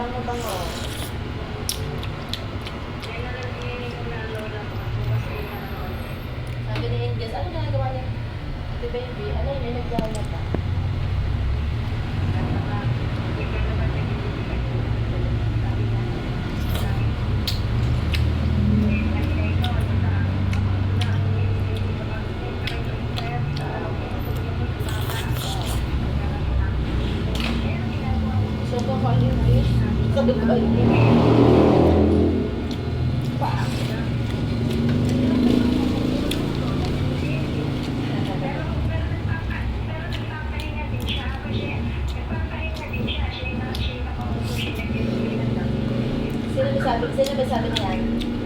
bango-bango. Sabi ni Indias, ano na nagawa niya? Si baby, ano yun, naglalaba. Eh, sa Dubai. Pa. Sino ba sabi,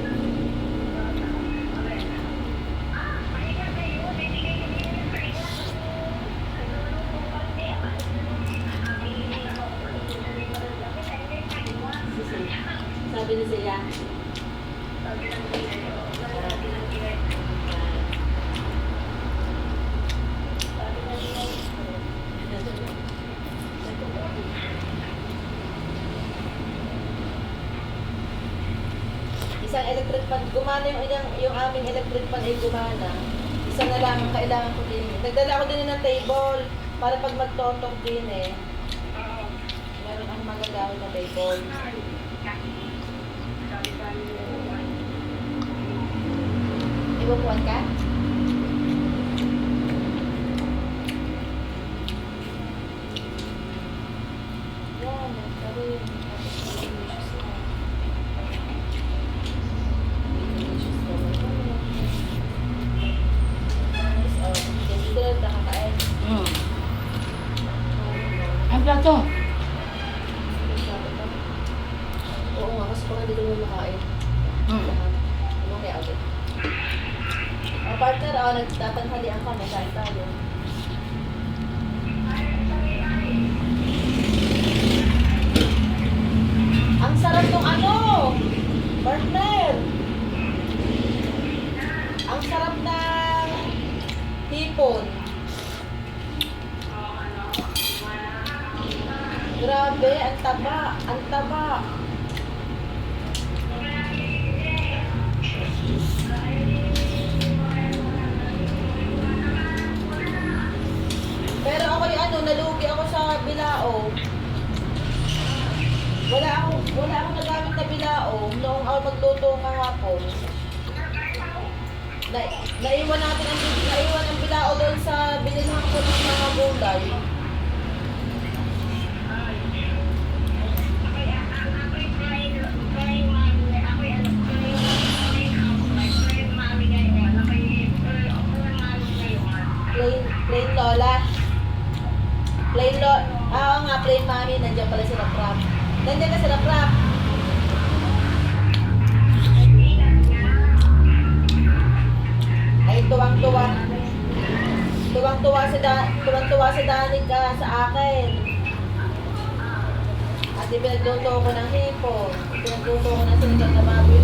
sabi ni siya. Isang electric fan, gumana yung, yung, yung aming electric fan ay gumana. Isa na lang ang kailangan ko din. Nagdala ko din ng table para pag magtotok din eh. Meron akong magagamit na table. Doon, nakakain. Hmm. Ang plato. Oo nga, kasi parang hindi ko makain. Hmm. Oh, partner, oh, nagtatanghalian kami, kain tayo. Ang sarap ng ano! Partner! Ang sarap ng hipon. Grabe, ang taba, ang taba. Wala ako, wala akong nagamit na bilao noong ako magluto kahapon. Na, naiwan natin ang naiwan ang bilao doon sa binilhan ko ng mga gulay. Plain, plain lola. Plain lo, ah, oo nga, plain mami, nandiyan pala sila prap. Nandiyan na sila prap. Ay, tuwang-tuwa. Tuwang-tuwa si da, tuwang-tuwa si Danica sa akin. At pinagluto ko ng hipon. Pinagluto ko ng sinigang na baboy.